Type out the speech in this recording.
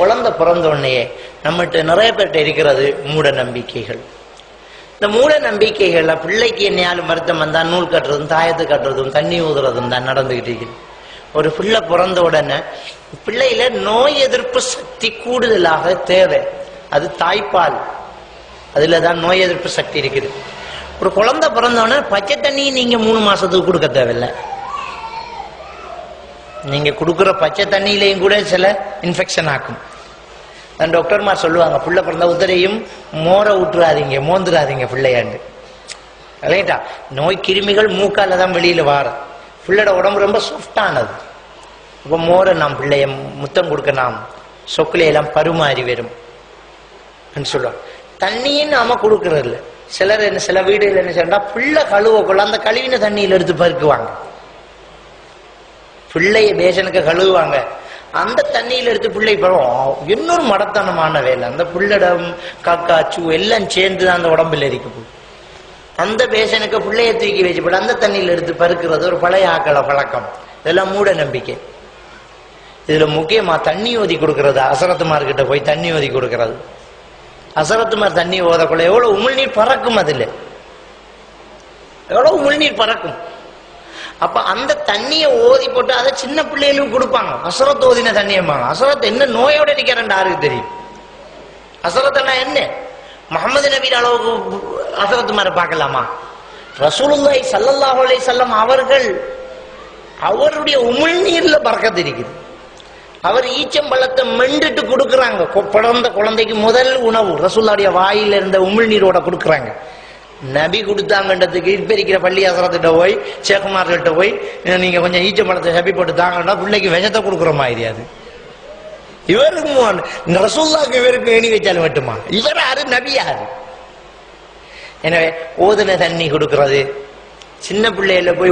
குழந்தை பிறந்த உடனேயே நம்மகிட்ட நிறைய பேர்கிட்ட இருக்கிறது மூட நம்பிக்கைகள். இந்த மூட நம்பிக்கைகள்ல பிள்ளைக்கு என்னையாலும் மருத்துவம் வந்தா நூல் கட்டுறதும் தாயத்து கட்டுறதும் தண்ணி ஊதுறதும் தான் நடந்துகிட்டு இருக்குது. ஒரு பிள்ளை பிறந்த உடனே பிள்ளையில நோய் எதிர்ப்பு சக்தி கூடுதலாக தேவை. அது தாய்ப்பால். அதுல தான் நோய் எதிர்ப்பு சக்தி இருக்குது. ஒரு குழந்தை பிறந்தோடனே பச்சை தண்ணி நீங்க மூணு மாசத்துக்கு கொடுக்க தேவையில்லை. நீங்க கொடுக்குற பச்சை தண்ணியிலையும் கூட சில இன்ஃபெக்ஷன் ஆக்கும். அந்த டாக்டர்மார் சொல்லுவாங்க புள்ள பிறந்த உதரையும் மோரை விட்டுறாதீங்க மோந்துடாதீங்க பிள்ளையாண்டு. ரைட்டா? நோய் கிருமிகள் மூக்கால தான் வெளியில வாரும். பிள்ளையோட உடம்பு ரொம்ப சாஃப்டானது இப்போ மோரை நாம் பிள்ளைய முத்தம் கொடுக்க நாம் சொக்குலையெல்லாம் பருமாறி வரும். சொல்லுவாங்க. தண்ணியும் நாம கொடுக்கறது சிலர் என்ன சில வீடுகள் என்ன செய்யறா பிள்ளை கழுவக்குள்ள அந்த கழுவின தண்ணியில் எடுத்து பருக்குவாங்க. பிள்ளைய பேசனுக்கு கழுவுவாங்க. அந்த தண்ணியில எடுத்து பிள்ளை பழம். இன்னொரு மடத்தனமான வேலை. அந்த பிள்ளைடம் சூ எல்லாம் சேர்ந்து தான் அந்த உடம்புல இருக்க அந்த பேசனுக்கு பிள்ளைய தூக்கி வச்சுப்பட அந்த தண்ணியில எடுத்து பருக்கிறது ஒரு பழைய ஆக்கள பழக்கம். இதெல்லாம் மூட நம்பிக்கை. இதுல முக்கியமா தண்ணி ஓதி கொடுக்கறது. அசரத்துமார்கிட்ட போய் தண்ணி ஓதி கொடுக்கறது. அசரத்துமார் தண்ணி ஓதக்குள்ள எவ்வளவு உமிழ்நீர் பறக்கும் அதுல. எவ்வளவு உமிழ்நீர் பறக்கும். அப்ப அந்த தண்ணியை ஓதி போட்டு அதை சின்ன பிள்ளைகளுக்கு கொடுப்பாங்க. அசரத் ஓதின தண்ணியம்பாங்க அசரத் என்ன நோயோட நிக்கிறேன் யாருக்கு தெரியும்? அசரத்னா என்ன? முகமது நபீர் அளவுக்கு அசரத்து மாதிரி பார்க்கலாமா? ரசூலுல்லாய் ஸல்லல்லாஹு அலைஹி அவர்கள் அவருடைய உமிழ்நீர்ல பறக்கத்து இருக்குது அவர் ஈச்சம்பழத்தை மெண்டுட்டு கொடுக்குறாங்க. பிறந்த குழந்தைக்கு முதல் உணவு. ரசூல்லாடைய வாயில இருந்த உமிழ்நீரோட கொடுக்குறாங்க. நபி கொடுத்தாங்கன்றதுக்கு இப்ப பள்ளி அசரத்திட்ட போய் சேகுமார்கிட்ட போய் நீங்க கொஞ்சம் ஈச்சம்பழத்தை சப்பி போட்டு தாங்கன்னா பிள்ளைக்கு விஷத்தை கொடுக்குற மாதிரி அது. இவருக்கு ரசூல்லாக்கு இவருக்கு ஏணி வச்சாலும் மட்டுமா? இவர் யாரு? நபி யாரு? எனவே ஓதுன தண்ணி கொடுக்கறது. சின்ன பிள்ளையில போய்